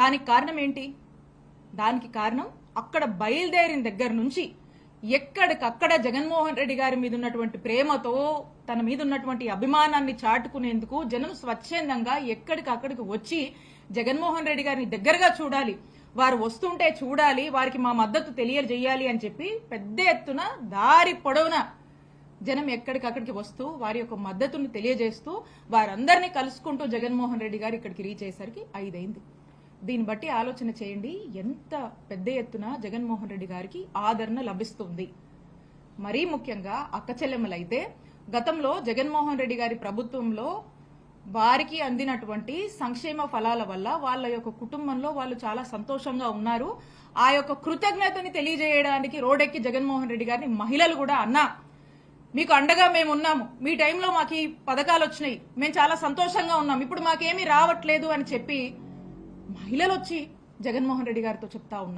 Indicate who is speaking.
Speaker 1: దానికి కారణం ఏంటి? దానికి కారణం అక్కడ బయలుదేరిన దగ్గర నుంచి ఎక్కడికక్కడ జగన్మోహన్ రెడ్డి గారి మీద ఉన్నటువంటి ప్రేమతో తన మీద ఉన్నటువంటి అభిమానాన్ని చాటుకునేందుకు జనం స్వచ్ఛందంగా ఎక్కడికక్కడికి వచ్చి జగన్మోహన్ రెడ్డి గారిని దగ్గరగా చూడాలి. వారు వస్తుంటే చూడాలి. వారికి మా మద్దతు తెలియజేయాలి అని చెప్పి పెద్ద ఎత్తున దారి పొడవునా జనం ఎక్కడికక్కడికి వస్తూ వారి యొక్క మద్దతును తెలియజేస్తూ వారందరినీ కలుసుకుంటూ జగన్మోహన్ రెడ్డి గారు ఇక్కడికి రీచ్ అయ్యేసరికి ఐదైంది. దీన్ని బట్టి ఆలోచన చేయండి. ఎంత పెద్ద ఎత్తున జగన్మోహన్ రెడ్డి గారికి ఆదరణ లభిస్తుంది. మరీ ముఖ్యంగా అక్క చెల్లెమ్మలైతే గతంలో జగన్మోహన్ రెడ్డి గారి ప్రభుత్వంలో వారికి అందినటువంటి సంక్షేమ ఫలాల వల్ల వాళ్ళ యొక్క కుటుంబంలో వాళ్ళు చాలా సంతోషంగా ఉన్నారు. ఆ యొక్క కృతజ్ఞతని తెలియజేయడానికి రోడెక్కి జగన్మోహన్ రెడ్డి గారిని మహిళలు కూడా అన్నా మీకు అండగా మేము ఉన్నాము. మీ టైంలో మాకు ఈ పథకాలు వచ్చినాయి. మేము చాలా సంతోషంగా ఉన్నాం. ఇప్పుడు మాకేమీ రావట్లేదు అని చెప్పి మహిళలు వచ్చి జగన్మోహన్ రెడ్డి గారితో చెప్తా ఉన్నారు.